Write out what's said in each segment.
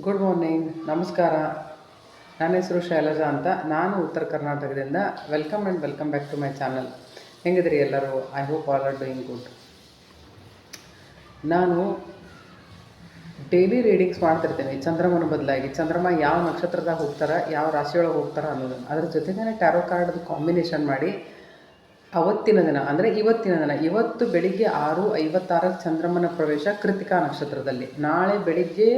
Good morning ನಮಸ್ಕಾರ. ನನ್ನ ಹೆಸರು ಶೈಲಜಾ ಅಂತ. ನಾನು ಉತ್ತರ ಕರ್ನಾಟಕದಿಂದ. Welcome and welcome back to my channel ಹೆಂಗಿದ್ರಿ ಎಲ್ಲರೂ? I hope all are doing good ನಾನು ಡೈಲಿ ರೀಡಿಂಗ್ಸ್ ಮಾಡ್ತಿರ್ತೀನಿ. ಚಂದ್ರಮನ ಬದಲಾಗಿ. ಚಂದ್ರಮ ಯಾವ ನಕ್ಷತ್ರದಾಗ ಹೋಗ್ತಾರೆ, ಯಾವ ರಾಶಿಯೊಳಗೆ ಹೋಗ್ತಾರೆ ಅನ್ನೋದು ಅದ್ರ ಜೊತೆಗೇ ಟ್ಯಾರೋ ಕಾರ್ಡ್ದು ಕಾಂಬಿನೇಷನ್ ಮಾಡಿ ಅವತ್ತಿನ ದಿನ, ಅಂದರೆ ಇವತ್ತಿನ ದಿನ, ಇವತ್ತು ಬೆಳಿಗ್ಗೆ ಆರು ಐವತ್ತಾರಕ್ಕೆ ಚಂದ್ರಮನ ಪ್ರವೇಶ ಕೃತಿಕಾ ನಕ್ಷತ್ರದಲ್ಲಿ. ನಾಳೆ ಬೆಳಿಗ್ಗೆ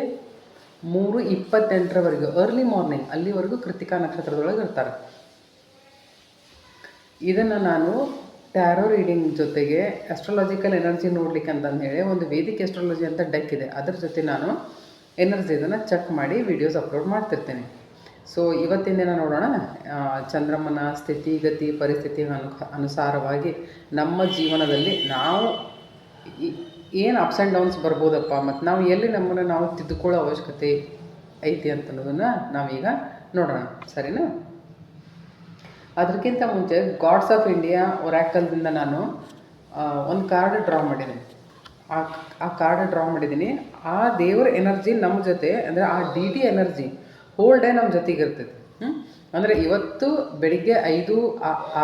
ಮೂರು ಇಪ್ಪತ್ತೆಂಟರವರೆಗೂ ಅರ್ಲಿ ಮಾರ್ನಿಂಗ್ ಅಲ್ಲಿವರೆಗೂ ಕೃತಿಕಾ ನಕ್ಷತ್ರದೊಳಗೆ ಇರ್ತಾರೆ. ಇದನ್ನು ನಾನು ಟ್ಯಾರೋ ರೀಡಿಂಗ್ ಜೊತೆಗೆ ಆಸ್ಟ್ರಾಲಜಿಕಲ್ ಎನರ್ಜಿ ನೋಡ್ಲಿಕ್ಕೆ ಅಂತಂದು ಹೇಳಿ, ಒಂದು ವೇದಿಕ್ ಎಸ್ಟ್ರಾಲಜಿ ಅಂತ ಡೆಕ್ ಇದೆ. ಅದ್ರ ಜೊತೆ ನಾನು ಎನರ್ಜಿ ಇದನ್ನು ಚೆಕ್ ಮಾಡಿ ವಿಡಿಯೋಸ್ ಅಪ್ಲೋಡ್ ಮಾಡ್ತಿರ್ತೀನಿ. ಸೊ ಇವತ್ತಿನ ದಿನ ನೋಡೋಣ. ಚಂದ್ರಮನ ಸ್ಥಿತಿಗತಿ ಪರಿಸ್ಥಿತಿ ಅನು, ಅನುಸಾರವಾಗಿ ನಮ್ಮ ಜೀವನದಲ್ಲಿ ನಾವು ಏನು ಅಪ್ಸ್ ಆ್ಯಂಡ್ ಡೌನ್ಸ್ ಬರ್ಬೋದಪ್ಪ? ಮತ್ತು ನಾವು ಎಲ್ಲಿ ನಮ್ಮನ್ನು ನಾವು ತಿದ್ದುಕೊಳ್ಳೋ ಅವಶ್ಯಕತೆ ಐತಿ ಅಂತ ಅನ್ನೋದನ್ನು ನಾವೀಗ ನೋಡೋಣ. ಸರಿನಾ? ಅದಕ್ಕಿಂತ ಮುಂಚೆ ಗಾಡ್ಸ್ ಆಫ್ ಇಂಡಿಯಾ ಒರಾಕಲ್ದಿಂದ ನಾನು ಒಂದು ಕಾರ್ಡ್ ಡ್ರಾ ಮಾಡಿದ್ದೀನಿ. ಆ ಆ ಕಾರ್ಡ್ ಡ್ರಾ ಮಾಡಿದ್ದೀನಿ. ಆ ದೇವರ ಎನರ್ಜಿ ನಮ್ಮ ಜೊತೆ, ಅಂದರೆ ಆ D T energy whole day ನಮ್ಮ ಜೊತೆಗೆ ಇರ್ತೈತೆ. ಹ್ಞೂ ಅಂದರೆ ಇವತ್ತು ಬೆಳಿಗ್ಗೆ ಐದು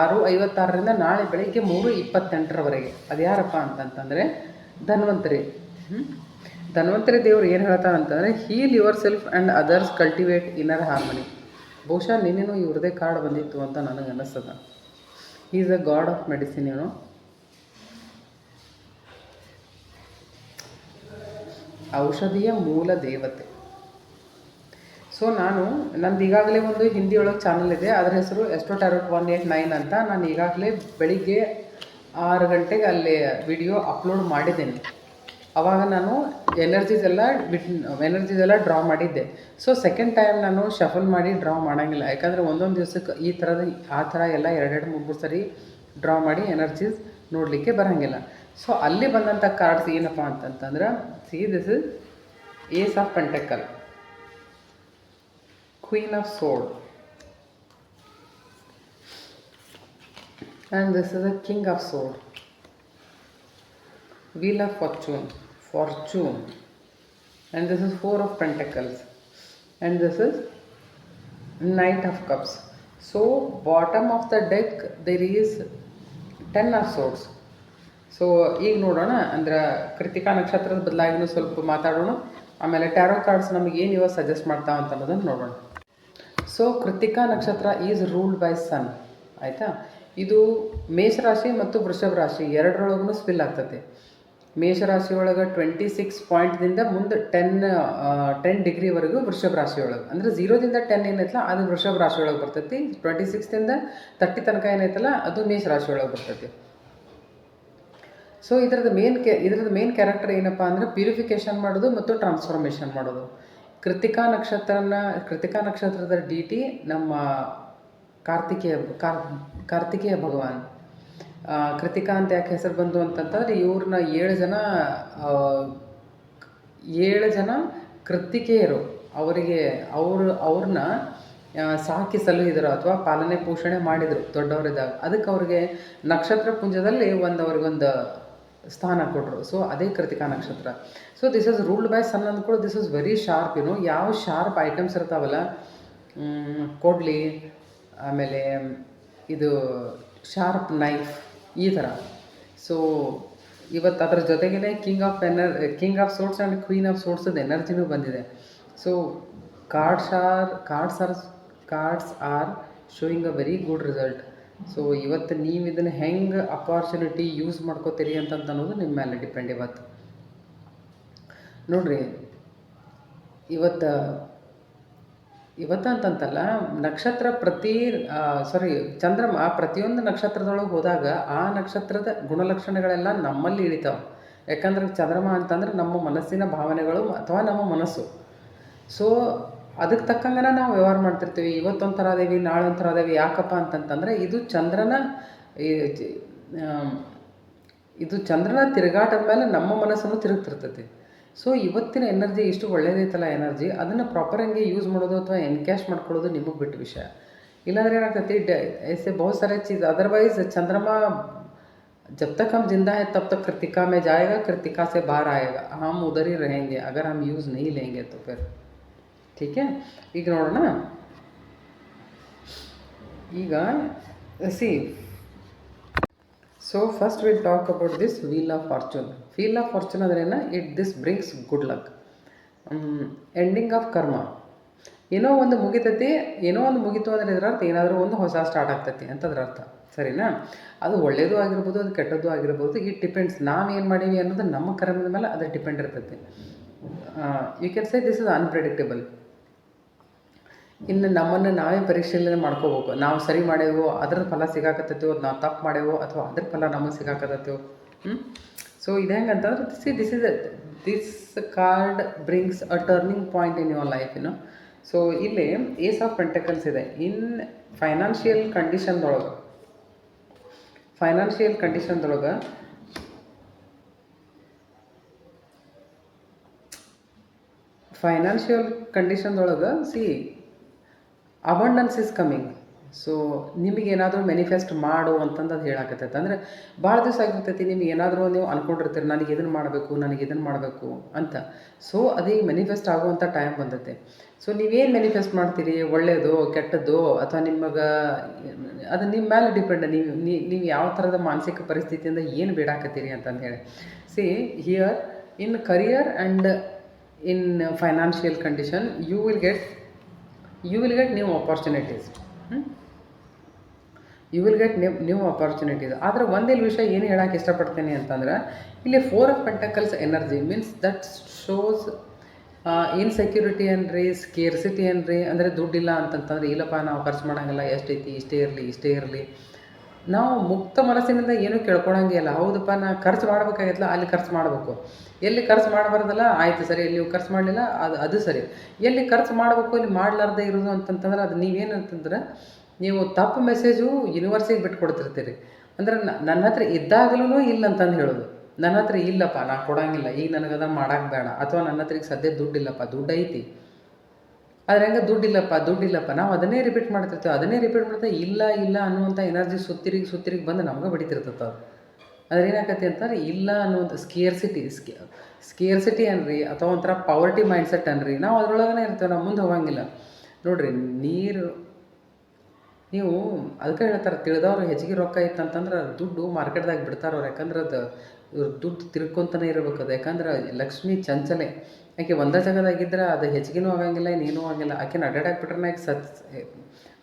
ಆರು ಐವತ್ತಾರರಿಂದ ನಾಳೆ ಬೆಳಿಗ್ಗೆ ಮೂರು ಇಪ್ಪತ್ತೆಂಟರವರೆಗೆ. ಅದು ಯಾರಪ್ಪ ಅಂತಂತಂದರೆ ಧನ್ವಂತರಿ. ಧನ್ವಂತರಿ ದೇವರು ಏನು ಹೇಳ್ತಾನೆ ಅಂತಂದರೆ heal yourself and others cultivate inner harmony ಬಹುಶಃ ನಿನ್ನೇನು ಇವ್ರದೇ ಕಾರ್ಡ್ ಬಂದಿತ್ತು ಅಂತ ನನಗೆ ಅನ್ನಿಸ್ತದ is a god of medicine ಏನು ಔಷಧಿಯ ಮೂಲ ದೇವತೆ. ಸೊ ನಾನು, ನಂದು ಈಗಾಗಲೇ ಒಂದು ಹಿಂದಿ ಒಳಗೆ ಚಾನಲ್ ಇದೆ. ಅದರ ಹೆಸರು astro tarot one eight nine ಅಂತ. ನಾನು ಈಗಾಗಲೇ ಬೆಳಿಗ್ಗೆ ಆರು ಗಂಟೆಗೆ ಅಲ್ಲಿ ವಿಡಿಯೋ ಅಪ್ಲೋಡ್ ಮಾಡಿದ್ದೇನೆ. ಅವಾಗ ನಾನು ಎನರ್ಜೀಸ್ ಎಲ್ಲ ಬಿಟ್, ಎನರ್ಜೀಸ್ ಎಲ್ಲ ಡ್ರಾ ಮಾಡಿದ್ದೆ. ಸೊ ಸೆಕೆಂಡ್ ಟೈಮ್ ನಾನು ಶಫಲ್ ಮಾಡಿ ಡ್ರಾ ಮಾಡೋಂಗಿಲ್ಲ. ಯಾಕಂದರೆ ಒಂದೊಂದು ದಿವ್ಸಕ್ಕೆ ಈ ಥರದ, ಆ ಥರ ಎಲ್ಲ ಎರಡೆರಡು, ಮೂರು ಮೂರು ಸರಿ ಡ್ರಾ ಮಾಡಿ ಎನರ್ಜೀಸ್ ನೋಡಲಿಕ್ಕೆ ಬರೋಂಗಿಲ್ಲ. ಸೊ ಅಲ್ಲಿ ಬಂದಂಥ ಕಾರ್ಡ್ಸ್ ಏನಪ್ಪ ಅಂತಂತಂದ್ರೆ see this is ace of pentacle queen of Sword. And this is a King of Sword. Wheel of Fortune. Fortune. And this is Four of Pentacles. And this is Knight of Cups. So, bottom of the deck, there is Ten of Swords. So ಈಗ ನೋಡೋಣ ಅಂದ್ರೆ ಕೃತಿಕಾ ನಕ್ಷತ್ರದ ಬದಲಾಗಿನೂ ಸ್ವಲ್ಪ ಮಾತಾಡೋಣ ಆಮೇಲೆ taro cards ನಮಗೆ ಏನು ಇವಾಗ ಸಜೆಸ್ಟ್ ಮಾಡ್ತಾವ ಅಂತ ಅನ್ನೋದನ್ನು ನೋಡೋಣ ಸೊ ಕೃತಿಕಾ ನಕ್ಷತ್ರ ಈಸ್ ರೂಲ್ಡ್ ಬೈ ಸನ್ ಆಯಿತಾ ಇದು ಮೇಷರಾಶಿ ಮತ್ತು ವೃಷಭ ರಾಶಿ ಎರಡರೊಳಗೂ ಸ್ಪಿಲ್ ಆಗ್ತದೆ. ಮೇಷರಾಶಿ ಒಳಗೆ ಟ್ವೆಂಟಿ ಸಿಕ್ಸ್ ಪಾಯಿಂಟ್ದಿಂದ ಮುಂದೆ ಟೆನ್ ಟೆನ್ ಡಿಗ್ರಿವರೆಗೂ ವೃಷಭ ರಾಶಿಯೊಳಗೆ ಅಂದ್ರೆ ಝೀರೋದಿಂದ ಟೆನ್ ಏನೈತಲ್ಲ, ಅದು ವೃಷಭ ರಾಶಿಯೊಳಗೆ ಬರ್ತೈತಿ. ಟ್ವೆಂಟಿ ಸಿಕ್ಸ್ದಿಂದ ತರ್ಟಿ ತನಕ ಏನೈತಲ್ಲ, ಅದು ಮೇಷ ರಾಶಿಯೊಳಗೆ ಬರ್ತೈತಿ. ಸೊ ಇದ್ರದ್ದು ಮೇನ್ ಕೆ ಇದ್ರದ್ದು ಮೇನ್ ಕ್ಯಾರೆಕ್ಟರ್ ಏನಪ್ಪ ಅಂದರೆ ಪ್ಯೂರಿಫಿಕೇಷನ್ ಮಾಡೋದು ಮತ್ತು ಟ್ರಾನ್ಸ್ಫಾರ್ಮೇಷನ್ ಮಾಡೋದು. ಕೃತಿಕಾ ನಕ್ಷತ್ರನ, ಕೃತಿಕಾ ನಕ್ಷತ್ರದ ಡಿ ಟಿ ನಮ್ಮ ಕಾರ್ತಿಕೇಯ ಕಾರ್, ಕಾರ್ತಿಕೇಯ ಭಗವಾನ್. ಕೃತಿಕಾ ಅಂತ ಯಾಕೆ ಹೆಸರು ಬಂತು ಅಂತಂತಂದ್ರೆ ಇವ್ರನ್ನ ಏಳು ಜನ ಏಳು ಜನ ಕೃತಿಕೇಯರು. ಅವರಿಗೆ ಅವರು, ಅವ್ರನ್ನ ಸಾಕಿ ಸಲುಹಿದರು ಅಥವಾ ಪಾಲನೆ ಪೋಷಣೆ ಮಾಡಿದರು ದೊಡ್ಡವರಿದ್ದಾಗ. ಅದಕ್ಕೆ ಅವ್ರಿಗೆ ನಕ್ಷತ್ರ ಪುಂಜದಲ್ಲಿ ಒಂದು ಅವ್ರಿಗೊಂದು ಸ್ಥಾನ ಕೊಟ್ಟರು ಸೊ ಅದೇ ಕೃತಿಕಾ ನಕ್ಷತ್ರ. So this is ruled by sun ಅಂದ್ಕೊಳ್ಳೋ this is very sharp ಏನು ಯಾವ ಶಾರ್ಪ್ ಐಟಮ್ಸ್ ಇರ್ತಾವಲ್ಲ ಕೊಡ್ಲಿ ಆಮೇಲೆ, ಇದು ಶಾರ್ಪ್ ನೈಫ್ ಈ ಥರ ಸೊ ಇವತ್ತು ಅದರ ಜೊತೆಗೇ king of ಎನರ್ king of swords and queen of ಸೋರ್ಟ್ಸದ ಎನರ್ಜಿನೂ ಬಂದಿದೆ. So cards are cards are cards are showing a very good result so ಇವತ್ತು ನೀವು ಇದನ್ನು ಹೆಂಗೆ ಅಪಾರ್ಚುನಿಟಿ ಯೂಸ್ ಮಾಡ್ಕೋತೀರಿ ಅಂತಂತ ಅನ್ನೋದು ನಿಮ್ಮ ಮೇಲೆ ಡಿಪೆಂಡ್ ಇವತ್ತು. ನೋಡ್ರಿ, ಇವತ್ತು ಇವತ್ತು ಅಂತಂತಲ್ಲ, ನಕ್ಷತ್ರ ಪ್ರತಿ ಸಾರಿ ಚಂದ್ರಮ ಪ್ರತಿಯೊಂದು ನಕ್ಷತ್ರದೊಳಗೆ ಹೋದಾಗ ಆ ನಕ್ಷತ್ರದ ಗುಣಲಕ್ಷಣಗಳೆಲ್ಲ ನಮ್ಮಲ್ಲಿ ಇಳಿತಾವೆ. ಯಾಕಂದ್ರೆ ಚಂದ್ರಮ ಅಂತಂದ್ರೆ ನಮ್ಮ ಮನಸ್ಸಿನ ಭಾವನೆಗಳು ಅಥವಾ ನಮ್ಮ ಮನಸ್ಸು. ಸೊ ಅದಕ್ಕೆ ತಕ್ಕಂಗೆ ನಾವು ವ್ಯವಹಾರ ಮಾಡ್ತಿರ್ತೀವಿ. ಇವತ್ತೊಂಥರ ಅದೇವಿ ನಾಳೆ ಒಂಥರ ಅದೇವಿ ಯಾಕಪ್ಪ ಅಂತಂತಂದರೆ ಇದು ಚಂದ್ರನ ಇದು ಚಂದ್ರನ ತಿರುಗಾಟದ ಮೇಲೆ ನಮ್ಮ ಮನಸ್ಸನ್ನು ತಿರುಗ್ತಿರ್ತೈತಿ. ಸೊ ಇವತ್ತಿನ ಎನರ್ಜಿ ಇಷ್ಟು ಒಳ್ಳೇದೈತಲ್ಲ ಎನರ್ಜಿ ಅದನ್ನು ಪ್ರಾಪರ್ ಹಂಗೆ ಯೂಸ್ ಮಾಡೋದು ಅಥವಾ ಎನ್ಕ್ಯಾಶ್ ಮಾಡ್ಕೊಳ್ಳೋದು ನಿಮಗೆ ಬಿಟ್ಟು ವಿಷಯ ಇಲ್ಲಾಂದ್ರೆ ಏನಾಗ್ತೈತಿ ಡ ऐसे बहुत सारे चीज़ अदरवाइज चंद्रमा जब तक हम जिंदा हैं तब तक कृतिका में जाएगा कृतिका से बाहर आएगा हम उधर ही रहेंगे अगर हम यूज़ नहीं लेंगे तो फिर ಟೀಕೆ ಈಗ ನೋಡೋಣ ಈಗ C so first will talk about this wheel of fortune wheel of fortune ಅಂದ್ರೇನ it this brings good luck ending of karma ಏನೋ ಒಂದು ಮುಗಿತೈತಿ, ಏನೋ ಒಂದು ಮುಗಿತು ಅಂದರೆ ಇದರ ಅರ್ಥ ಏನಾದರೂ ಒಂದು ಹೊಸ ಸ್ಟಾರ್ಟ್ ಆಗ್ತೈತಿ ಅಂತದ್ರ ಅರ್ಥ. ಸರಿನಾ? ಅದು ಒಳ್ಳೆಯದು ಆಗಿರ್ಬೋದು, ಅದು ಕೆಟ್ಟದ್ದು ಆಗಿರ್ಬೋದು ಇಟ್ ಡಿಪೆಂಡ್ಸ್ ನಾವು ಏನು ಮಾಡೀವಿ ಅನ್ನೋದು ನಮ್ಮ ಕರ್ಮದ ಮೇಲೆ ಅದು ಡಿಪೆಂಡ್ ಇರ್ತೈತಿ. You can say this is unpredictable ಇನ್ನು ನಮ್ಮನ್ನು ನಾವೇ ಪರಿಶೀಲನೆ ಮಾಡ್ಕೋಬೇಕು. ನಾವು ಸರಿ ಮಾಡೇವೋ ಅದ್ರ ಫಲ ಸಿಗಾಕತ್ತೈತೋ ನಾವು ತಪ್ಪು ಮಾಡೇವೋ, ಅಥವಾ ಅದ್ರ ಫಲ ನಮಗೆ ಸಿಗಾಕತ್ತೈತೋ ಹ್ಞೂ ಸೊ ಇದು ಹೆಂಗಂತಂದ್ರೆ see this is this card brings a turning point in your life ಏನು ಸೊ ಇಲ್ಲಿ ಏಸ್ ಆಫ್ ಪೆಂಟಕಲ್ಸ್ ಇದೆ. ಇನ್ ಫೈನಾನ್ಷಿಯಲ್ ಕಂಡೀಷನ್ದೊಳಗೆ ಫೈನಾನ್ಷಿಯಲ್ ಕಂಡೀಷನ್ದೊಳಗೆ financial ಕಂಡೀಷನ್ದೊಳಗೆ see abundance is coming so ನಿಮಗೇನಾದರೂ ಮೆನಿಫೆಸ್ಟ್ ಮಾಡು ಅಂತಂದು ಅದು ಹೇಳಾಕತ್ತೈತೆ. ಅಂದರೆ ಭಾಳ ದಿವಸ ಆಗಿರ್ತೈತಿ, ನಿಮ್ಗೆ ಏನಾದರೂ ನೀವು ಅಂದ್ಕೊಂಡಿರ್ತೀರಿ ನನಗೆ ಇದನ್ನು ಮಾಡಬೇಕು, ನನಗೆ ಇದನ್ನು ಮಾಡಬೇಕು ಅಂತ. ಸೊ ಅದೇ ಮೆನಿಫೆಸ್ಟ್ ಆಗುವಂಥ ಟೈಮ್ ಬಂದೈತೆ. ಸೊ ನೀವೇನು ಮೆನಿಫೆಸ್ಟ್ ಮಾಡ್ತೀರಿ? ಒಳ್ಳೆಯದು ಕೆಟ್ಟದ್ದು, ಅಥವಾ ನಿಮಗೆ, ಅದು ನಿಮ್ಮ ಮೇಲೆ ಡಿಪೆಂಡ್ ನೀವು ನೀವು ಯಾವ ಥರದ ಮಾನಸಿಕ ಪರಿಸ್ಥಿತಿಯಿಂದ ಏನು ಬೇಡಾಕತ್ತೀರಿ ಅಂತಂದು ಹೇಳಿ. See here in career and in financial condition you will get you will get new opportunities you will get new new opportunities ಆದರೆ ಒಂದೇ ವಿಷಯ ಏನು ಹೇಳೋಕ್ಕೆ ಇಷ್ಟಪಡ್ತೀನಿ ಅಂತಂದರೆ, ಇಲ್ಲಿ four of pentacles energy means that shows insecurity ಏನ್ರಿ ಸ್ಕೇರ್ಸಿಟಿ ಏನ್ರಿ, ಅಂದರೆ ದುಡ್ಡಿಲ್ಲ ಅಂತಂತಂದ್ರೆ, ಇಲ್ಲಪ್ಪ ನಾವು ಖರ್ಚು ಮಾಡೋಂಗಿಲ್ಲ ಎಷ್ಟೈತಿ ಇಷ್ಟೇ ಇರಲಿ ಇಷ್ಟೇ ಇರಲಿ. ನಾವು ಮುಕ್ತ ಮನಸ್ಸಿನಿಂದ ಏನೂ ಕೇಳ್ಕೊಳಂಗಿಲ್ಲ ಹೌದಪ್ಪ, ನಾ ಖರ್ಚು ಮಾಡ್ಬೇಕಾಗಿತ್ತಲ್ಲ, ಅಲ್ಲಿ ಖರ್ಚು ಮಾಡಬೇಕು. ಎಲ್ಲಿ ಖರ್ಚು ಮಾಡಬಾರ್ದಲ್ಲ, ಆಯಿತು ಸರಿ, ಎಲ್ಲಿ ನೀವು ಖರ್ಚು ಮಾಡಲಿಲ್ಲ, ಅದು ಅದು ಸರಿ. ಎಲ್ಲಿ ಖರ್ಚು ಮಾಡಬೇಕು ಇಲ್ಲಿ ಮಾಡಲಾರ್ದೆ ಇರೋದು ಅಂತಂತಂದ್ರೆ, ಅದು ನೀವೇನಂತಂದ್ರೆ ನೀವು ತಪ್ಪು ಮೆಸೇಜು ಯೂನಿವರ್ಸಿಗೆ ಬಿಟ್ಟು ಕೊಡ್ತಿರ್ತೀರಿ ಅಂದ್ರೆ ನನ್ನ ಹತ್ರ ಇದ್ದಾಗಲೂ ಇಲ್ಲ ಅಂತಂದು ಹೇಳೋದು. ನನ್ನ ಹತ್ರ ಇಲ್ಲಪ್ಪ ನಾನು ಕೊಡೋಂಗಿಲ್ಲ. ಈಗ ನನಗೆ ಅದನ್ನು ಮಾಡೋಕೆ ಬೇಡ. ಅಥವಾ ನನ್ನ ಹತ್ರ ಈಗ ಸದ್ಯ ದುಡ್ಡಿಲ್ಲಪ್ಪ ದುಡ್ಡು ಐತಿ ಆದ್ರೆ ಹೆಂಗೆ ದುಡ್ಡಿಲ್ಲಪ್ಪ ದುಡ್ಡಿಲ್ಲಪ್ಪ. ನಾವು ಅದನ್ನೇ ರಿಪೀಟ್ ಮಾಡ್ತಿರ್ತೀವಿ, ಅದನ್ನೇ ರಿಪೀಟ್ ಮಾಡ್ತಾ ಇಲ್ಲ ಇಲ್ಲ ಅನ್ನುವಂಥ ಎನರ್ಜಿ ಸುತ್ತಿರಿಗೆ ಸುತ್ತಿರಿಗೆ ಬಂದು ನಮ್ಗೆ ಬಡಿತಿರ್ತದೆ ಅದು ಅದ್ರ ಏನಾಗತ್ತೆ ಅಂತಂದ್ರೆ ಇಲ್ಲ ಅನ್ನುವಂಥ ಸ್ಕೇರ್ಸಿಟಿ ಸ್ಕಿ ಸ್ಕಿಯರ್ಸಿಟಿ ಅನ್ರಿ, ಅಥವಾ ಒಂಥರ ಪವರ್ಟಿ ಮೈಂಡ್ಸೆಟ್ ಅನ್ರಿ. ನಾವು ಅದ್ರೊಳಗನೇ ಇರ್ತೇವೆ, ನಾವು ಮುಂದೆ ಹೋಗಂಗಿಲ್ಲ. ನೋಡ್ರಿ, ನೀರು, ನೀವು ಅದಕ್ಕೆ ಹೇಳ್ತಾರೆ, ತಿಳಿದವ್ರು ಹೆಚ್ಚಿಗೆ ರೊಕ್ಕ ಇತ್ತಂತಂದ್ರೆ ದುಡ್ಡು ಮಾರ್ಕೆಟ್ದಾಗ ಬಿಡ್ತಾರೆ ಅವ್ರು, ಯಾಕಂದ್ರೆ ಅದು ಇವ್ರ ದುಡ್ಡು ತಿರ್ಕೊಂತಾನೆ ಇರಬೇಕು ಅದು ಯಾಕಂದ್ರೆ ಲಕ್ಷ್ಮಿ ಚಂಚಲೆ. ಆಕೆ ಒಂದೇ ಜಾಗದಾಗಿದ್ರೆ ಅದು ಹೆಚ್ಚಿಗೆನೂ ಆಗಂಗಿಲ್ಲ, ಇನ್ನೇನೂ ಆಗಿಲ್ಲ ಆಕೆನ ಅಡ್ಡಾಡಕ್ಕೆ ಆಕೆ ಸತ್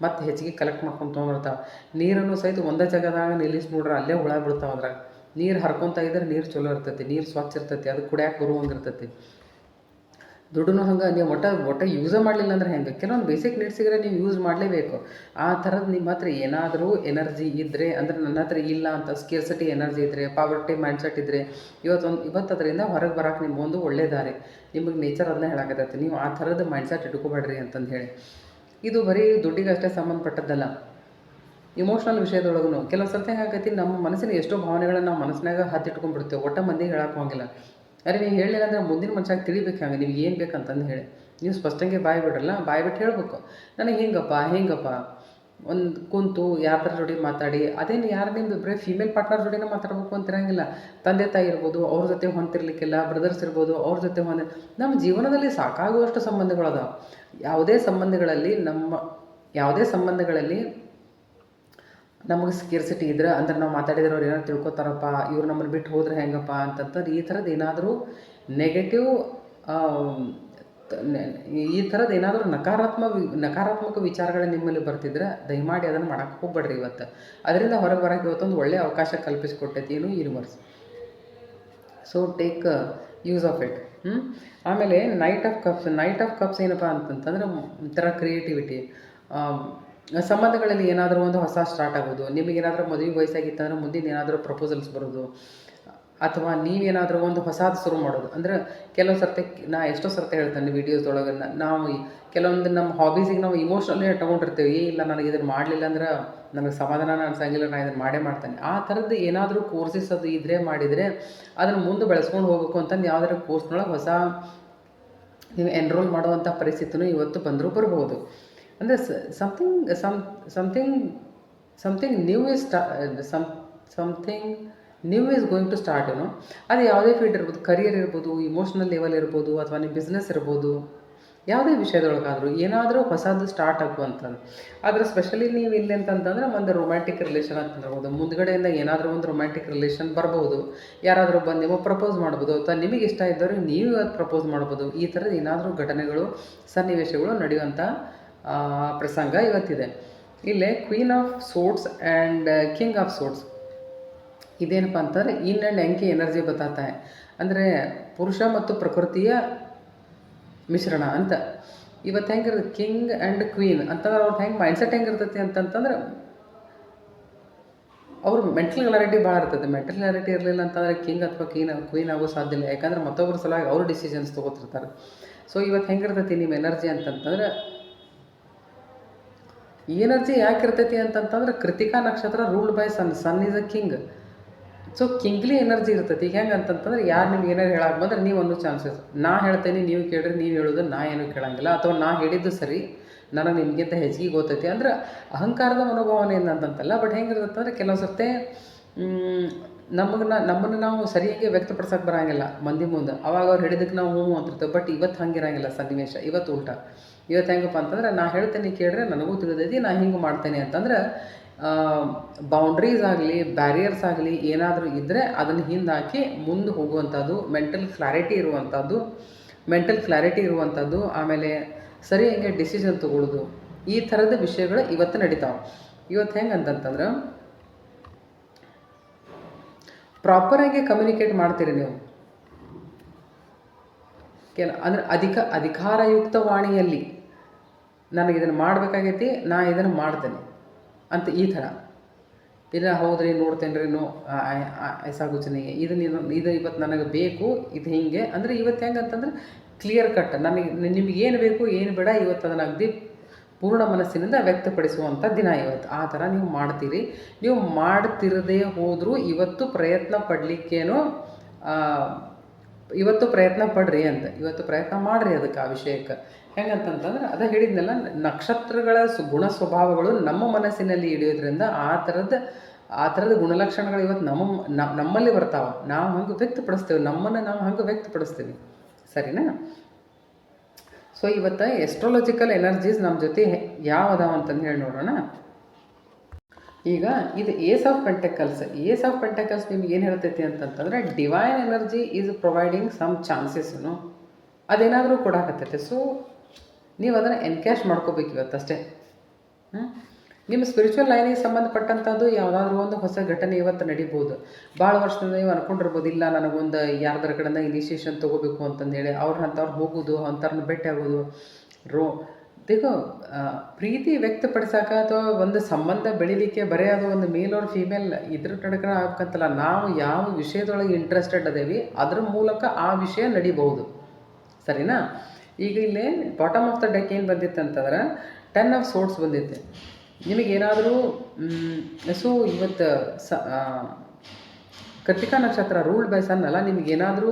ಮತ್ತೆ ಹೆಚ್ಚಿಗೆ ಕಲೆಕ್ಟ್ ಮಾಡ್ಕೊಂಡು ತೊಗೊಂಡಿರ್ತಾವೆ ನೀರನ್ನು ಸಹಿತ ಒಂದೇ ಜಾಗದಾಗ ನಿಲ್ಲಿಸಿ ನೋಡ್ರೆ ಅಲ್ಲೇ ಹುಳ ಬಿಡ್ತಾವ ಅದ್ರಾಗ. ನೀರು ಹರ್ಕೊತಾ ಇದ್ರೆ ನೀರು ಚಲೋ ಇರ್ತೈತಿ, ನೀರು ಸ್ವಚ್ಛ ಇರ್ತೈತಿ, ಅದು ಕುಡಿಯಾಕೆ ಬರುವಂಗೆ ಇರ್ತೈತಿ. ದುಡ್ಡು ಹಂಗೆ ನೀವು ಒಟ್ಟು ಒಟ್ಟು ಯೂಸೇ ಮಾಡಲಿಲ್ಲ ಅಂದ್ರೆ ಹೆಂಗೆ? ಕೆಲವೊಂದು ಬೇಸಿಕ್ ನೀಡ್ಸಿದ್ರೆ ನೀವು ಯೂಸ್ ಮಾಡಲೇಬೇಕು. ಆ ಥರದ್ದು ನಿಮ್ಮ ಹತ್ರ ಏನಾದರೂ ಎನರ್ಜಿ ಇದ್ದರೆ ಅಂದರೆ ನನ್ನ ಹತ್ರ ಇಲ್ಲ ಅಂತ ಸ್ಕೇರ್ಸಿಟಿ ಎನರ್ಜಿ ಇದ್ದರೆ ಪಾವರ್ಟಿ ಮೈಂಡ್ಸೆಟ್ ಇದ್ದರೆ ಇವತ್ತೊಂದು ಇವತ್ತು ಅದರಿಂದ ಹೊರಗೆ ಬರೋಕೆ ನಿಮ್ಮೊಂದು ಒಳ್ಳೆ ದಾರಿ. ನಿಮಗೆ ನೇಚರ್ ಅದನ್ನ ಹೇಳಾಕತ್ತೈತಿ. ನೀವು ಆ ಥರದ ಮೈಂಡ್ಸೆಟ್ ಇಟ್ಕೋಬೇಡ್ರಿ ಅಂತಂದು ಹೇಳಿ. ಇದು ಬರೀ ದುಡ್ಡಿಗಷ್ಟೇ ಸಂಬಂಧಪಟ್ಟದ್ದಲ್ಲ. ಇಮೋಷ್ನಲ್ ವಿಷಯದೊಳಗೂ ಕೆಲವು ಸರ್ತಿ ಹೆಂಗಾಗೈತಿ ನಮ್ಮ ಮನಸ್ಸಿನ ಎಷ್ಟೋ ಭಾವನೆಗಳನ್ನು ನಾವು ಮನಸ್ಸಿನಾಗ ಹತ್ತಿಟ್ಕೊಂಡ್ಬಿಡ್ತೇವೆ ಒಟ್ಟ ಮಂದಿಗೆ ಹೇಳಕ್ಕೆ ಹೋಗಿಲ್ಲ. ಅರೆ ನೀವು ಹೇಳಿಲ್ಲ ಅಂದ್ರೆ ಮುಂದಿನ ಮನುಷ್ಯಾಗ ತಿಳಿಬೇಕು ಹಂಗೆ, ನಿಮ್ಗೆ ಏನು ಬೇಕಂತಂದು ಹೇಳಿ. ನೀವು ಸ್ಪಷ್ಟಂಗೆ ಬಾಯಿ ಬಿಡ್ರಲ್ಲ, ಬಾಯಿ ಬಿಟ್ಟು ಹೇಳ್ಬೇಕು. ನನಗೆ ಹೆಂಗಪ್ಪ ಹೆಂಗಪ್ಪ. ಒಂದು ಕುಂತು, ಯಾರ ಜೋಡಿ ಮಾತಾಡಿ, ಅದೇನು ಯಾರು ನಿಮ್ಮದು ಬರೀ ಫೀಮೇಲ್ ಪಾರ್ಟ್ನರ್ ಜೋಡಿನ ಮಾತಾಡ್ಬೇಕು ಅಂತಿರಂಗಿಲ್ಲ. ತಂದೆ, ತಾಯಿ ಇರ್ಬೋದು, ಅವ್ರ ಜೊತೆ ಹೊಂತಿರ್ಲಿಕ್ಕಿಲ್ಲ ಬ್ರದರ್ಸ್ ಇರ್ಬೋದು, ಅವ್ರ ಜೊತೆ ಹೊಂದ ನಮ್ಮ ಜೀವನದಲ್ಲಿ ಸಾಕಾಗುವಷ್ಟು ಸಂಬಂಧಗಳದಾವೆ. ಯಾವುದೇ ಸಂಬಂಧಗಳಲ್ಲಿ ನಮ್ಮ, ಯಾವುದೇ ಸಂಬಂಧಗಳಲ್ಲಿ ನಮಗೆ ಸ್ಕಿರ್ಸಿಟಿ ಇದ್ರೆ ಅಂದ್ರೆ ನಾವು ಮಾತಾಡಿದ್ರೆ ಅವ್ರು ಏನಾರು ತಿಳ್ಕೊತಾರಪ್ಪ, ಇವ್ರು ನಮ್ಮನ್ನು ಬಿಟ್ಟು ಹೋದ್ರೆ ಹೆಂಗಪ್ಪ ಅಂತಂತಂದ್ರೆ ಈ ಥರದ್ದು ಏನಾದರೂ ನೆಗೆಟಿವ್ ಈ ಥರದ್ದು ಏನಾದರೂ ನಕಾರಾತ್ಮಕ ನಕಾರಾತ್ಮಕ ವಿಚಾರಗಳು ನಿಮ್ಮಲ್ಲಿ ಬರ್ತಿದ್ರೆ ದಯಮಾಡಿ ಅದನ್ನು ಮಾಡಕ್ಕೆ ಹೋಗ್ಬೇಡ್ರಿ ಇವತ್ತು. ಅದರಿಂದ ಹೊರಗೆ ಬರೋಕೆ ಇವತ್ತೊಂದು ಒಳ್ಳೆಯ ಅವಕಾಶ ಕಲ್ಪಿಸಿಕೊಟ್ಟೈತಿ ಏನು universe so take use of it ಹ್ಞೂ ಆಮೇಲೆ knight of cups knight of cups ಏನಪ್ಪ ಅಂತಂತಂದ್ರೆ ಒಂಥರ ಕ್ರಿಯೇಟಿವಿಟಿ ಸಂಬಂಧಗಳಲ್ಲಿ ಏನಾದರೂ ಒಂದು ಹೊಸ ಸ್ಟಾರ್ಟ್ ಆಗೋದು, ನಿಮಗೇನಾದರೂ ಮದುವೆ ವಯಸ್ಸಾಗಿತ್ತಂದ್ರೆ ಮುಂದಿನ ಏನಾದರೂ ಪ್ರಪೋಸಲ್ಸ್ ಬರೋದು, ಅಥವಾ ನೀವೇನಾದರೂ ಒಂದು ಹೊಸದು ಶುರು ಮಾಡೋದು. ಅಂದ್ರೆ ಕೆಲವು ಸರ್ತಿ ನಾ ಎಷ್ಟೋ ಸರ್ತಿ ಹೇಳ್ತೇನೆ ವೀಡಿಯೋಸ್ದೊಳಗೆ ನಾವು ಕೆಲವೊಂದು ನಮ್ಮ ಹಾಬೀಸಿಗೆ ನಾವು ಇಮೋಷ್ನಲಿ ತಗೊಂಡಿರ್ತೀವಿ ಇಲ್ಲ ನನಗೆ ಇದನ್ನು ಮಾಡಲಿಲ್ಲ ಅಂದ್ರೆ ನನಗೆ ಸಮಾಧಾನ ಅನ್ಸಂಗಿಲ್ಲ ನಾನು ಇದನ್ನು ಮಾಡೇ ಮಾಡ್ತೇನೆ. ಆ ಥರದ್ದು ಏನಾದರೂ ಕೋರ್ಸಸ್ ಅದು ಇದ್ರೆ ಮಾಡಿದರೆ ಅದನ್ನು ಮುಂದೆ ಬೆಳೆಸ್ಕೊಂಡು ಹೋಗಬೇಕು ಅಂತಂದು ಯಾವ್ದಾದ್ರು ಕೋರ್ಸ್ನೊಳಗೆ ಹೊಸ ನೀವು ಎನ್ರೋಲ್ ಮಾಡುವಂಥ ಪರಿಸ್ಥಿತಿನೂ ಇವತ್ತು ಬಂದರೂ ಬರ್ಬೋದು. ಅಂದರೆ something some something something new is ಸ್ಟಾ some something new is going to start ಏನೋ ಅದು ಯಾವುದೇ ಫೀಲ್ಡ್ ಇರ್ಬೋದು ಕರಿಯರ್ ಇರ್ಬೋದು ಇಮೋಷ್ನಲ್ ಲೆವೆಲ್ ಇರ್ಬೋದು, ಅಥವಾ ನಿಮ್ಮ ಬಿಸ್ನೆಸ್ ಇರ್ಬೋದು, ಯಾವುದೇ ವಿಷಯದೊಳಗಾದರೂ ಏನಾದರೂ ಹೊಸದು ಸ್ಟಾರ್ಟ್ ಆಗುವಂಥದ್ದು. ಆದರೆ ಸ್ಪೆಷಲಿ ನೀವು ಇಲ್ಲಿ ಅಂತಂತಂದ್ರೆ ಒಂದು ರೊಮ್ಯಾಂಟಿಕ್ ರಿಲೇಷನ್ ಅಂತ ಹೇಳ್ಬೋದು. ಮುಂದ್ಗಡೆಯಿಂದ ಏನಾದರೂ ಒಂದು ರೊಮ್ಯಾಂಟಿಕ್ ರಿಲೇಷನ್ ಬರ್ಬೋದು. ಯಾರಾದರೂ ಬಂದು ನೀವು ಪ್ರಪೋಸ್ ಮಾಡ್ಬೋದು, ಅಥವಾ ನಿಮಗೆ ಇಷ್ಟ ಇದ್ದವ್ರಿಗೆ ನೀವು ಅದು ಪ್ರಪೋಸ್ ಮಾಡ್ಬೋದು. ಈ ಥರದ ಏನಾದರೂ ಘಟನೆಗಳು, ಸನ್ನಿವೇಶಗಳು ನಡೆಯುವಂಥ ಪ್ರಸಂಗ ಇವತ್ತಿದೆ. ಇಲ್ಲೇ queen of swords and king of swords ಇದೇನಪ್ಪ ಅಂತಂದರೆ ಇನ್ ಆ್ಯಂಡ್ ಎಂಕಿ ಎನರ್ಜಿ ಬತ್ತಾತ ಅಂದರೆ ಪುರುಷ ಮತ್ತು ಪ್ರಕೃತಿಯ ಮಿಶ್ರಣ ಅಂತ. ಇವತ್ತು ಹೆಂಗಿರುತ್ತೆ ಕಿಂಗ್ ಆ್ಯಂಡ್ ಕ್ವೀನ್ ಅಂತಂದ್ರೆ ಅವ್ರದ್ದು ಹೆಂಗೆ ಮೈಂಡ್ಸೆಟ್ ಹೆಂಗಿರ್ತೈತಿ ಅಂತಂತಂದ್ರೆ ಅವ್ರ ಮೆಂಟಲ್ ಕ್ಲಾರಿಟಿ ಭಾಳ ಇರ್ತದೆ ಮೆಂಟಲ್ ಕ್ಲಾರಿಟಿ ಇರಲಿಲ್ಲ ಅಂತಂದರೆ ಕಿಂಗ್ ಅಥವಾ ಕ್ವೀನ್ ಕ್ವೀನ್ ಆಗೋ ಸಾಧ್ಯ ಇಲ್ಲ. ಯಾಕಂದ್ರೆ ಮತ್ತೊಬ್ಬರ ಸಲುವಾಗಿ ಅವ್ರ ಡಿಸಿಷನ್ಸ್ ತೊಗೋತಿರ್ತಾರೆ. ಸೊ ಇವತ್ತು ಹೆಂಗಿರ್ತೈತಿ ನಿಮ್ಮ ಎನರ್ಜಿ ಅಂತಂತಂದ್ರೆ ಎನರ್ಜಿ ಯಾಕೆ ಇರ್ತೈತಿ ಅಂತಂತಂದ್ರೆ ಕೃತಿಕಾ ನಕ್ಷತ್ರ ruled by sun sun is a king so kingly energy ಇರ್ತೈತಿ. ಈಗ ಹೆಂಗೆ ಅಂತಂತಂದ್ರೆ ಯಾರು ನಿಮ್ಗೆ ಏನಾರು ಹೇಳಕ್ಕೆ ಬಂದ್ರೆ ನೀವು ಒಂದು ಚಾನ್ಸಸ್ ನಾ ಹೇಳ್ತೇನೆ, ನೀವು ಕೇಳ್ರಿ, ನೀವು ಹೇಳೋದು ನಾ ಏನೂ ಕೇಳಂಗಿಲ್ಲ. ಅಥವಾ ನಾ ಹೇಳಿದ್ದು ಸರಿ, ನನಗೆ ನಿಮಗಿಂತ ಹೆಚ್ಚಿಗೆ ಗೊತ್ತೈತಿ. ಅಂದ್ರೆ ಅಹಂಕಾರದ ಮನೋಭಾವನೆ ಏನಂತಂತಲ್ಲ ಬಟ್ ಹೆಂಗಿರ್ತೈತೆ ಅಂದ್ರೆ ಕೆಲವು ಸರ್ತೆ ನಮಗೆ ನಮ್ಮನ್ನು ನಾವು ಸರಿಯಾಗಿ ವ್ಯಕ್ತಪಡ್ಸಕ್ಕೆ ಬರಂಗಿಲ್ಲ ಮಂದಿ ಮುಂದೆ. ಅವಾಗ ಅವ್ರು ಹೇಳಿದಕ್ಕೆ ನಾವು ಹ್ಞೂ ಅಂತಿರ್ತೇವೆ ಬಟ್ ಇವತ್ತು ಹಂಗಿರಂಗಿಲ್ಲ ಸನ್ನಿವೇಶ. ಇವತ್ತು ಉಲ್ಟಾ. ಇವತ್ತು ಹೆಂಗಪ್ಪ ಅಂತಂದ್ರೆ ನಾ ಹೇಳ್ತೇನೆ ಕೇಳ್ರೆ ನನಗೂ ತಿಳಿದೈತಿ, ನಾ ಹಿಂಗೆ ಮಾಡ್ತೇನೆ ಅಂತಂದ್ರೆ ಬೌಂಡ್ರೀಸ್ ಆಗಲಿ ಬ್ಯಾರಿಯರ್ಸ್ ಆಗಲಿ ಏನಾದರೂ ಇದ್ದರೆ ಅದನ್ನು ಹಿಂದೆ ಹಾಕಿ ಮುಂದೆ ಹೋಗುವಂಥದ್ದು ಮೆಂಟಲ್ ಕ್ಲಾರಿಟಿ ಇರುವಂಥದ್ದು ಮೆಂಟಲ್ ಕ್ಲಾರಿಟಿ ಇರುವಂಥದ್ದು, ಆಮೇಲೆ ಸರಿಯಾಗಿ ಡಿಸಿಷನ್ ತೊಗೊಳ್ಳೋದು ಈ ಥರದ ವಿಷಯಗಳು ಇವತ್ತು ನಡೀತಾವೆ. ಇವತ್ತು ಹೆಂಗೆ ಅಂತಂತಂದ್ರೆ ಪ್ರಾಪರಾಗಿ ಕಮ್ಯುನಿಕೇಟ್ ಮಾಡ್ತೀರಿ ನೀವು. ಕೆಲ ಅಂದ್ರೆ ಅಧಿಕ, ಅಧಿಕಾರಯುಕ್ತ ವಾಣಿಯಲ್ಲಿ ನನಗೆ ಇದನ್ನು ಮಾಡಬೇಕಾಗೈತಿ, ನಾ ಇದನ್ನು ಮಾಡ್ತೇನೆ ಅಂತ ಈ ಥರ. ಇಲ್ಲ, ಹೌದ್ರಿ ನೋಡ್ತೇನೆ ರೀ ನೋ ಐಸಾಗುಚನಿಗೆ. ಇದು ನೀನು, ಇದು ಇವತ್ತು ನನಗೆ ಬೇಕು, ಇದು ಹಿಂಗೆ. ಅಂದರೆ ಇವತ್ತು ಹೆಂಗೆ ಅಂತಂದ್ರೆ ಕ್ಲಿಯರ್ ಕಟ್ ನನಗೆ ನಿಮ್ಗೆ ಏನು ಬೇಕು, ಏನು ಬೇಡ, ಇವತ್ತು ಅದನ್ನು ಅಗ್ದಿ ಪೂರ್ಣ ಮನಸ್ಸಿನಿಂದ ವ್ಯಕ್ತಪಡಿಸುವಂಥ ದಿನ ಇವತ್ತು. ಆ ಥರ ನೀವು ಮಾಡ್ತೀರಿ. ನೀವು ಮಾಡ್ತಿರದೇ ಹೋದರೂ ಇವತ್ತು ಪ್ರಯತ್ನ ಪಡಲಿಕ್ಕೇನೋ ಇವತ್ತು ಪ್ರಯತ್ನ ಪಡ್ರಿ ಅಂತ. ಇವತ್ತು ಪ್ರಯತ್ನ ಮಾಡಿರಿ ಅದಕ್ಕೆ ಆ ವಿಷಯಕ್ಕೆ. ಹೆಂಗಂತಂತಂದ್ರೆ ಅದ ಹೇಳಿದ್ನಲ್ಲ, ನಕ್ಷತ್ರಗಳ ಸು, ಗುಣ ಸ್ವಭಾವಗಳು ನಮ್ಮ ಮನಸ್ಸಿನಲ್ಲಿ ಹಿಡಿಯೋದ್ರಿಂದ ಆ ಥರದ ಆ ಥರದ ಗುಣಲಕ್ಷಣಗಳು ಇವತ್ತು ನಮ್ಮ ನಮ್ಮಲ್ಲಿ ಬರ್ತಾವೆ. ನಾವು ಹಂಗೆ ವ್ಯಕ್ತಪಡಿಸ್ತೇವೆ, ನಮ್ಮನ್ನು ನಾವು ಹಂಗೆ ವ್ಯಕ್ತಪಡಿಸ್ತೀವಿ. ಸರಿನಾ? ಸೊ ಇವತ್ತು ಎಸ್ಟ್ರಾಲಜಿಕಲ್ ಎನರ್ಜೀಸ್ ನಮ್ಮ ಜೊತೆ ಯಾವ ಅದಾವ ಅಂತಂದು ಹೇಳಿ ನೋಡೋಣ. ಈಗ ಇದು ace of pentacles ace of pentacles ನಿಮ್ಗೆ ಏನು ಹೇಳ್ತೈತಿ ಅಂತಂತಂದ್ರೆ divine energy is providing some ಚಾನ್ಸಸ್ನು ಅದೇನಾದರೂ ಕೊಡಾಕತ್ತೈತೆ ಸೊ ನೀವು ಅದನ್ನು ಎನ್ಕ್ಯಾಶ್ ಮಾಡ್ಕೋಬೇಕು ಇವತ್ತಷ್ಟೇ ಹ್ಞೂ ನಿಮ್ಮ ಸ್ಪಿರಿಚುವಲ್ ಲೈನಿಗೆ ಸಂಬಂಧಪಟ್ಟಂಥದ್ದು ಯಾವುದಾದ್ರೂ ಒಂದು ಹೊಸ ಘಟನೆ ಇವತ್ತು ನಡಿಬೋದು. ಭಾಳ ವರ್ಷದಿಂದ ನೀವು ಅನ್ಕೊಂಡಿರ್ಬೋದು, ಇಲ್ಲ ನನಗೊಂದು ಯಾರ್ದರ ಕಡೆಯಿಂದ ಇನಿಷಿಯೇಷನ್ ತೊಗೋಬೇಕು ಅಂತಂದೇಳಿ. ಅವ್ರನ್ನ ಅಂಥವ್ರು ಹೋಗೋದು ಅಂಥವ್ರನ್ನ ಭೇಟಿ ಆಗೋದು. ರೋ ಆ, ಪ್ರೀತಿ ವ್ಯಕ್ತಪಡಿಸಾಕ ಅಥವಾ ಒಂದು ಸಂಬಂಧ ಬೆಳಿಲಿಕ್ಕೆ ಬರೀ ಒಂದು ಮೇಲ್ ಅವ್ರ ಫೀಮೇಲ್ ಇದ್ರ ನಡುಕನ ಆಗ್ಬೇಕಂತಲ್ಲ ನಾವು ಯಾವ ವಿಷಯದೊಳಗೆ ಇಂಟ್ರೆಸ್ಟೆಡ್ ಅದೇವಿ ಅದ್ರ ಮೂಲಕ ಆ ವಿಷಯ ನಡಿಬಹುದು. ಸರಿನಾ? ಈಗ ಇಲ್ಲಿ ಬಾಟಮ್ ಆಫ್ ದ ಡೆಕ್ ಏನು ಬಂದಿತ್ತು ಅಂತಂದ್ರೆ ಟೆನ್ ಆಫ್ ಸೋರ್ಟ್ಸ್ ಬಂದಿತ್ತು. ನಿಮಗೇನಾದರೂ ಸೊ ಇವತ್ತು ಸ ಕೃತಿಕಾ ನಕ್ಷತ್ರ ರೂಲ್ಡ್ ಬೈ ಸನ್ ಅಲ್ಲ ನಿಮಗೇನಾದರೂ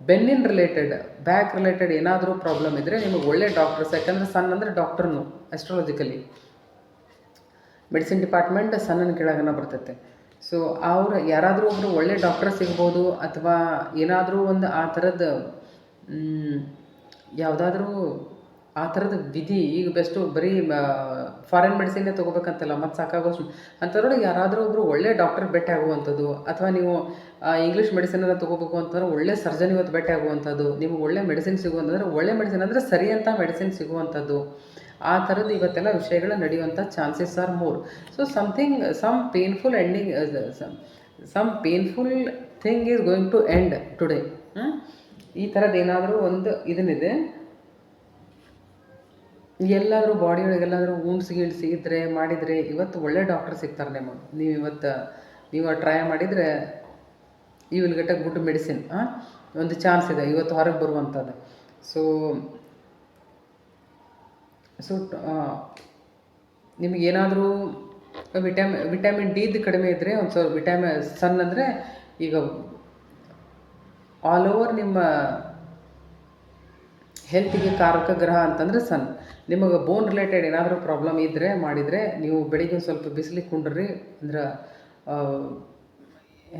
ಬೆನ್ನಿನ್ ರಿಲೇಟೆಡ್ ಬ್ಯಾಕ್ ರಿಲೇಟೆಡ್ ಏನಾದರೂ ಪ್ರಾಬ್ಲಮ್ ಇದ್ದರೆ ನಿಮಗೆ ಒಳ್ಳೆ ಡಾಕ್ಟರ್ಸ್ ಯಾಕಂದರೆ ಸನ್ ಅಂದರೆ ಡಾಕ್ಟರ್ನು ಅಸ್ಟ್ರಾಲಜಿಕಲಿ ಮೆಡಿಸಿನ್ ಡಿಪಾರ್ಟ್ಮೆಂಟ್ ಸಣ್ಣನ ಕೆಳಗನ ಬರ್ತೈತೆ. ಸೊ ಅವ್ರು ಯಾರಾದರೂ ಒಬ್ಬರು ಒಳ್ಳೆ ಡಾಕ್ಟರ್ ಸಿಗ್ಬೋದು ಅಥವಾ ಏನಾದರೂ ಒಂದು ಆ ಥರದ ಯಾವುದಾದ್ರೂ ಆ ಥರದ ವಿಧಿ ಈಗ ಬೆಸ್ಟು ಬರೀ ಫಾರಿನ್ ಮೆಡಿಸಿನ್ನೇ ತೊಗೋಬೇಕಂತಲ್ಲ, ಮತ್ತು ಸಾಕಾಗೋಷ್ಟು ಅಂಥದ್ರೊಳಗೆ ಯಾರಾದರೂ ಒಬ್ಬರು ಒಳ್ಳೆ ಡಾಕ್ಟರ್ ಭೇಟಿ ಆಗುವಂಥದ್ದು, ಅಥವಾ ನೀವು ಇಂಗ್ಲೀಷ್ ಮೆಡಿಸಿನನ್ನು ತೊಗೋಬೇಕು ಅಂತಂದ್ರೆ ಒಳ್ಳೆ ಸರ್ಜನ್ ಇವತ್ತು ಭೇಟಿ ಆಗುವಂಥದ್ದು, ನಿಮಗೆ ಒಳ್ಳೆ ಮೆಡಿಸಿನ್ ಸಿಗುವಂತಂದ್ರೆ ಒಳ್ಳೆ ಮೆಡಿಸಿನ್ ಅಂದರೆ ಸರಿಯಂಥ ಮೆಡಿಸಿನ್ ಸಿಗುವಂಥದ್ದು, ಆ ಥರದ್ದು ಇವತ್ತೆಲ್ಲ ವಿಷಯಗಳು ನಡೆಯುವಂಥ chances are more so something some painful ending some painful thing is going to end today ಈ ಥರದ್ದು ಏನಾದರೂ ಒಂದು ಇದನ್ನಿದೆ. ಎಲ್ಲಾದರೂ ಬಾಡಿ ಒಳಗೆ ಎಲ್ಲಾದರೂ ಊಂಡ್ಸ್ ಗೀಂಡ್ಸ್ ಇದ್ದರೆ ಮಾಡಿದರೆ ಇವತ್ತು ಒಳ್ಳೆ ಡಾಕ್ಟರ್ ಸಿಗ್ತಾರೆ ನಿಮಗೆ. ನೀವು ಇವತ್ತು, ನೀವು ಟ್ರೈ ಮಾಡಿದರೆ ಈ will get a good medicine ಒಂದು ಚಾನ್ಸ್ ಇದೆ, ಇವತ್ತು ಹೊರಗೆ ಬರುವಂಥದ್ದು ಸೊ ಸೊ ನಿಮಗೇನಾದರೂ ವಿಟಾಮಿ ವಿಟಮಿನ್ ಡಿದು ಕಡಿಮೆ ಇದ್ದರೆ ಒಂದು ಸ್ವಲ್ಪ ವಿಟಮಿನ್ ಸನ್ ಅಂದರೆ ಈಗ ಆಲ್ ಓವರ್ ನಿಮ್ಮ ಹೆಲ್ತಿಗೆ ಕಾರಕ ಗ್ರಹ ಅಂತಂದ್ರೆ ಸನ್ ನಿಮಗೆ ಬೋನ್ ರಿಲೇಟೆಡ್ ಏನಾದರೂ ಪ್ರಾಬ್ಲಮ್ ಇದ್ದರೆ ಮಾಡಿದರೆ ನೀವು ಬೆಳಿಗ್ಗೆ ಸ್ವಲ್ಪ ಬಿಸಿಲಿಗೆ ಕುಂಡ್ರಿ ಅಂದ್ರೆ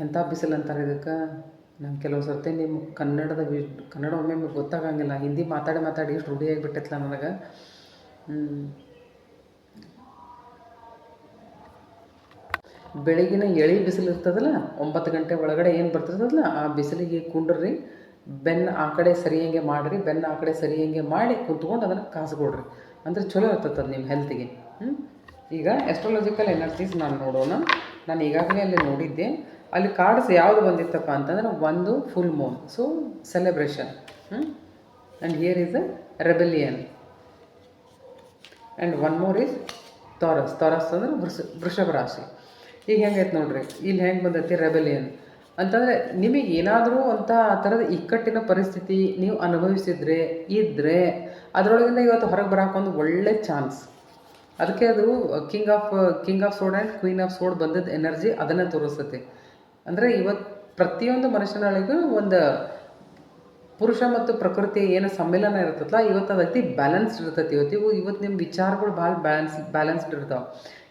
ಎಂಥ ಬಿಸಿಲು ಅಂತಾರೆ ಇದಕ್ಕೆ? ನಾನು ಕೆಲವು ಸರ್ತಿ ನಿಮ್ಮ ಕನ್ನಡದ ಕನ್ನಡ ನಿಮಗೆ ಗೊತ್ತಾಗಂಗಿಲ್ಲ. ಹಿಂದಿ ಮಾತಾಡಿ ಮಾತಾಡಿ ಎಷ್ಟು ರೂಢಿಯಾಗಿಬಿಟ್ಟೈತಲ್ಲ ನನಗೆ. ಬೆಳಗಿನ ಎಳಿ ಬಿಸಿಲು ಇರ್ತದಲ್ಲ, ಒಂಬತ್ತು ಗಂಟೆ ಒಳಗಡೆ ಏನು ಬರ್ತಿರ್ತದಲ್ಲ, ಆ ಬಿಸಿಲಿಗೆ ಕುಂಡ್ರಿ. ಬೆನ್ನು ಆ ಕಡೆ ಸರಿಯಂಗೆ ಮಾಡಿರಿ, ಬೆನ್ನು ಆ ಕಡೆ ಸರಿಯಂಗೆ ಮಾಡಿ ಕುತ್ಕೊಂಡು ಅದನ್ನು ಕಾಸು ಕೊಡ್ರಿ ಅಂದರೆ ಚಲೋ ಇರ್ತದೆ ನಿಮ್ಮ ಹೆಲ್ತಿಗೆ ಈಗ ಎಸ್ಟ್ರಾಲಜಿಕಲ್ ಎನರ್ಜೀಸ್ ನಾನು ನೋಡೋಣ. ನಾನು ಈಗಾಗಲೇ ಅಲ್ಲಿ ನೋಡಿದ್ದೆ. ಅಲ್ಲಿ ಕಾರ್ಡ್ಸ್ ಯಾವುದು ಬಂದಿತ್ತಪ್ಪ ಅಂತಂದ್ರೆ ಒಂದು full moon so celebration and here is a rebellion and one more is Taurus Taurus ಅಂದ್ರೆ ವೃಷ ವೃಷಭ ರಾಶಿ. ಈಗ ಹೆಂಗೈತೆ ನೋಡ್ರಿ? ಇಲ್ಲಿ ಹೆಂಗೆ ಬಂದೈತಿ? ರೆಬೆಲಿಯನ್ ಅಂತಂದರೆ ನಿಮಗೆ ಏನಾದರೂ ಅಂತ ಆ ಥರದ ಇಕ್ಕಟ್ಟಿನ ಪರಿಸ್ಥಿತಿ ನೀವು ಅನುಭವಿಸಿದರೆ ಇದ್ದರೆ ಅದರೊಳಗಿಂದ ಇವತ್ತು ಹೊರಗೆ ಬರೋಕೆ ಒಂದು ಒಳ್ಳೆ ಚಾನ್ಸ್. ಅದಕ್ಕೆ ಅದು king of king of swords and queen of swords ಬಂದದ್ದು ಎನರ್ಜಿ ಅದನ್ನೇ ತೋರಿಸುತ್ತೆ. ಅಂದರೆ ಇವತ್ತು ಪ್ರತಿಯೊಂದು ಮನುಷ್ಯನೊಳಗೂ ಒಂದು ಪುರುಷ ಮತ್ತು ಪ್ರಕೃತಿ ಏನು ಸಮ್ಮಿಲನ ಇರ್ತದಲ್ಲ ಇವತ್ತು ಅದಕ್ಕೆ ಬ್ಯಾಲೆನ್ಸ್ಡ್ ಇರ್ತೈತಿ. ಇವತ್ತು ಇವು ಇವತ್ತು ನಿಮ್ಮ ವಿಚಾರಗಳು ಭಾಳ ಬ್ಯಾಲೆನ್ಸ್ ಬ್ಯಾಲೆನ್ಸ್ಡ್ ಇರ್ತಾವೆ.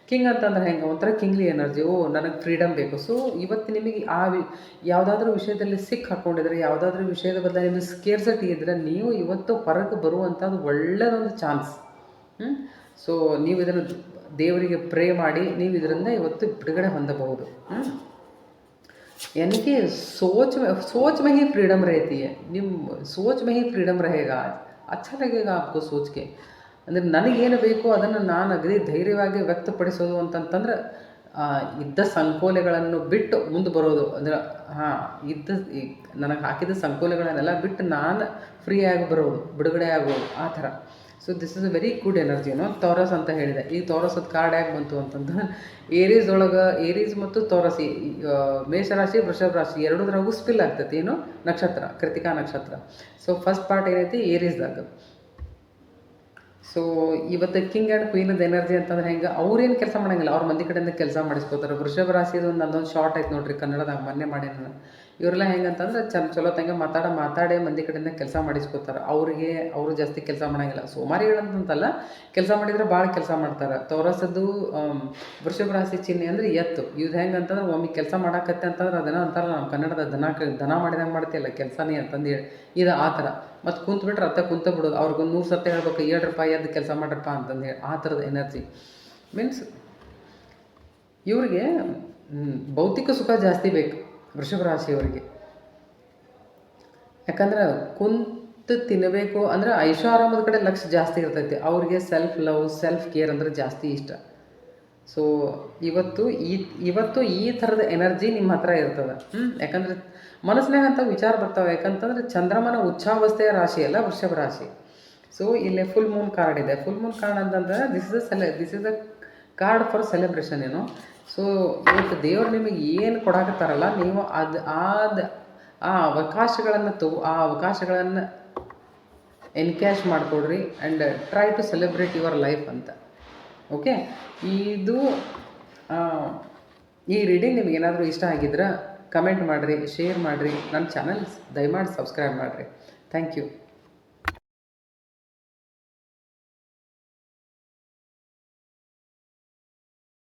ಕಿಂಗ್ ಅಂತಂದ್ರೆ ಹೆಂಗೆ ಒಂಥರ ಕಿಂಗ್ಲಿ ಎನರ್ಜಿ ಓ ನನಗೆ ಫ್ರೀಡಮ್ ಬೇಕು ಸೊ ಇವತ್ತು ನಿಮಗೆ ಆ ವಿ ಯಾವುದಾದ್ರೂ ವಿಷಯದಲ್ಲಿ ಸಿಕ್ ಹಾಕ್ಕೊಂಡಿದ್ರೆ ಯಾವುದಾದ್ರೂ ವಿಷಯದ ಬದಲು ನಿಮಗೆ ಸ್ಕೇರ್ಸಟಿ ಇದ್ದರೆ ನೀವು ಇವತ್ತು ಹೊರಗೆ ಬರುವಂಥದ್ದು ಒಳ್ಳೆಯದೊಂದು ಚಾನ್ಸ್ ಹ್ಞೂ ಸೊ ನೀವು ಇದನ್ನು ದೇವರಿಗೆ ಪ್ರೇ ಮಾಡಿ ನೀವು ಇದರಿಂದ ಇವತ್ತು ಬಿಡುಗಡೆ ಹೊಂದಬಹುದು ಹ್ಞೂ यानी कि सोच में सोच में ही फ्रीडम रहती है निम सोच में ही फ्रीडम रहेगा अच्छा लगेगा आपको सोच के ಅಂದರೆ ನನಗೇನು ಬೇಕೋ ಅದನ್ನು ನಾನು ಅಗದಿ ಧೈರ್ಯವಾಗಿ ವ್ಯಕ್ತಪಡಿಸೋದು ಅಂತಂತಂದ್ರೆ ಇದ್ದ ಸಂಕೋಲೆಗಳನ್ನು ಬಿಟ್ಟು ಮುಂದೆ ಬರೋದು. ಅಂದ್ರೆ, ಹಾಂ, ಇದ್ದ ನನಗೆ ಹಾಕಿದ ಸಂಕೋಲೆಗಳನ್ನೆಲ್ಲ ಬಿಟ್ಟು ನಾನು ಫ್ರೀಯಾಗಿ ಬರೋದು, ಬಿಡುಗಡೆ ಆಗೋದು, ಆ ಥರ. So this is a very good energy ಏನೋ ತೋರಸ್ ಅಂತ ಹೇಳಿದೆ. ಈ ತೋರಸದ ಕಾರ್ಡ್ ಯಾಕೆ ಬಂತು ಅಂತಂದ್ರೆ ಏರೀಸ್ ಒಳಗೆ ಏರೀಸ್ ಮತ್ತು ತೋರಸಿ ಮೇಷರಾಶಿ, ವೃಷಭ ರಾಶಿ ಎರಡೂದ್ರಾಗೂ ಸ್ಪಿಲ್ ಆಗ್ತೈತಿ, ಏನು? ನಕ್ಷತ್ರ, ಕೃತಿಕಾ ನಕ್ಷತ್ರ. ಸೊ ಫಸ್ಟ್ ಪಾರ್ಟ್ ಏನೈತಿ? ಏರೀಸ್ದಾಗ ಸೊ ಇವತ್ತು ಕಿಂಗ್ ಆ್ಯಂಡ್ ಕ್ವೀನದ ಎನರ್ಜಿ ಅಂತಂದ್ರೆ ಹೆಂಗೆ, ಅವ್ರೇನು ಕೆಲಸ ಮಾಡಂಗಿಲ್ಲ, ಅವ್ರ ಮಂದಿ ಕಡೆಯಿಂದ ಕೆಲಸ ಮಾಡಿಸ್ಕೋತಾರೆ. ವೃಷಭ ರಾಶಿದು ಒಂದು ಅದೊಂದು ಶಾರ್ಟ್ ಆಯ್ತು ನೋಡ್ರಿ ಕನ್ನಡದಾಗ ಮೊನ್ನೆ ಮಾಡಿ ನಾನು ಇವರೆಲ್ಲ ಹೆಂಗಂತಂದ್ರೆ ಚಂದ ಚಲೋ ತಂಗೆ ಮಾತಾಡ ಮಾತಾಡೇ ಮಂದಿ ಕಡೆಯಿಂದ ಕೆಲಸ ಮಾಡಿಸ್ಕೋತಾರೆ. ಅವ್ರಿಗೆ, ಅವರು ಜಾಸ್ತಿ ಕೆಲಸ ಮಾಡಂಗಿಲ್ಲ. ಸೋಮಾರಿಗಳಂತಂತಲ್ಲ ಕೆಲಸ ಮಾಡಿದ್ರೆ ಭಾಳ ಕೆಲಸ ಮಾಡ್ತಾರೆ. ತೋರಸದ್ದು ವೃಷಭ ರಾಶಿ ಚಿಹ್ನೆ ಅಂದ್ರೆ ಎತ್ತು. ಇದು ಹೆಂಗೆ ಅಂತಂದ್ರೆ ಒಮ್ಮೆ ಕೆಲಸ ಮಾಡಾಕತ್ತೆ ಅಂತಂದ್ರೆ ಅದನ್ನ ಅಂತಾರಲ್ಲ ನಮ್ಮ ಕನ್ನಡದ ದನ ದನ ಮಾಡಿದಂಗೆ ಮಾಡ್ತೀಯಲ್ಲ, ಕೆಲಸನೇ ಅಂತಂದು ಹೇಳಿ. ಇದು ಆ ಥರ. ಮತ್ತು ಕುಂತು ಬಿಟ್ರೆ ಅತ್ತ ಕುಂತ ಬಿಡೋದು. ಅವ್ರಿಗೊಂದು ನೂರು ಸತ್ತ ಹೇಳ್ಬೇಕು, ಏಳು ರೂಪಾಯಿ ಎದ್ದು ಕೆಲಸ ಮಾಡ್ರಪ್ಪ ಅಂತಂದು ಹೇಳಿ. ಆ ಥರದ ಎನರ್ಜಿ ಮೀನ್ಸ್ ಇವ್ರಿಗೆ ಭೌತಿಕ ಸುಖ ಜಾಸ್ತಿ ಬೇಕು. ವೃಷಭ ರಾಶಿಯವರಿಗೆ ಯಾಕಂದ್ರೆ ಕುಂತು ತಿನ್ನಬೇಕು ಅಂದ್ರೆ ಐಷಾರಾಮದ ಕಡೆ ಲಕ್ಷ್ಯ ಜಾಸ್ತಿ ಇರ್ತೈತಿ. ಅವ್ರಿಗೆ ಸೆಲ್ಫ್ ಲವ್ ಸೆಲ್ಫ್ ಕೇರ್ ಅಂದ್ರೆ ಜಾಸ್ತಿ ಇಷ್ಟ. ಸೊ ಇವತ್ತು ಈ ಇವತ್ತು ಈ ಥರದ ಎನರ್ಜಿ ನಿಮ್ಮ ಹತ್ರ ಇರ್ತದೆ. ಯಾಕಂದ್ರೆ ಮನಸ್ಸಿನಾಗ ಅಂತ ವಿಚಾರ ಬರ್ತಾವೆ. ಯಾಕಂತಂದ್ರೆ ಚಂದ್ರಮನ ಉಚ್ಛಾವಸ್ಥೆಯ ರಾಶಿ ಅಲ್ಲ ವೃಷಭ ರಾಶಿ ಸೊ ಇಲ್ಲಿ ಫುಲ್ ಮೂನ್ ಕಾರ್ಡ್ ಇದೆ. ಫುಲ್ ಮೂನ್ ಕಾರ್ಡ್ ಅಂತಂದ್ರೆ this is ಸೆಲೆ this is a card for celebration ಏನು ಸೊ ಇವತ್ತು ದೇವ್ರು ನಿಮಗೆ ಏನು ಕೊಡಾಕತ್ತಾರಲ್ಲ, ನೀವು ಅದು ಆದ ಆ ಅವಕಾಶಗಳನ್ನು ತಗೋ, ಆ ಅವಕಾಶಗಳನ್ನು ಎನ್ಕ್ಯಾಶ್ ಮಾಡಿಕೊಡ್ರಿ and try to celebrate your life ಅಂತ. ಓಕೆ? ಇದು ಈ ರೀಡಿಂಗ್ ನಿಮ್ಗೆ ಏನಾದರೂ ಇಷ್ಟ ಆಗಿದ್ರೆ ಕಮೆಂಟ್ ಮಾಡಿರಿ, ಶೇರ್ ಮಾಡಿರಿ, ನನ್ನ ಚಾನಲ್ಸ್ ದಯಮಾಡಿ ಸಬ್ಸ್ಕ್ರೈಬ್ ಮಾಡಿರಿ. Thank you.